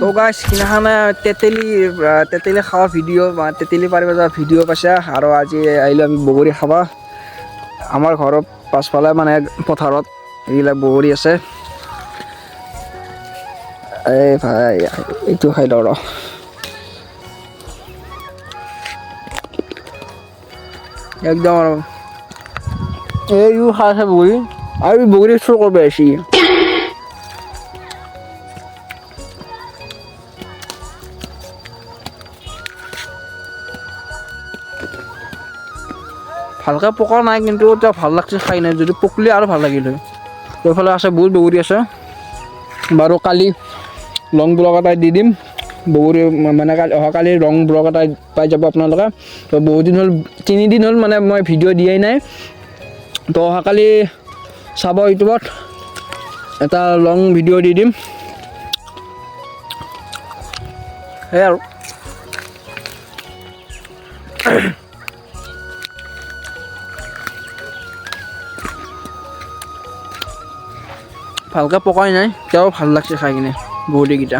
তো গাছ সিদিনাখনে তেতেলি তেতেলি খাওয়া ভিডিঅ' বা তেতেলি পাৰিব যোৱা ভিডিঅ' পাইছে আৰু আজি আহিলোঁ আমি বগৰী খাবা। আমাৰ ঘৰৰ পাছফালে মানে পথাৰত এইবিলাক বগৰী আছে। এই ভাই এইটো খাই লওঁ ৰ। একদম আৰু। এইও খাই আছে বগৰী। আৰু বগৰী চুৰ কৰিব আহিছে ভালকে পকা নাই, কিন্তু এতিয়া ভালো লাগছে, খাই নাই। যদি পকলি আৰু ভালো লাগিল হয়। এইফালে আছে বহুত বগৰী আছে। বাৰু কালি লং ব্লগ এটা দি দিম। বগৰী মানে কালি অহাকালি ৰং ব্লগ এটা পাই যাব আপোনালোকে। তো বহুত দিন হ'ল তিনিদিন হ'ল মানে মই ভিডিঅ' দিয়াই নাই। তো অহাকালি চাব ইউটিউবত। এটা লং ভিডিঅ' দি দিম। সেয়াই আৰু। ভালকৈ পকাই নাই তেও ভালো লাগছে খাই কিনে বগৰীকেইটা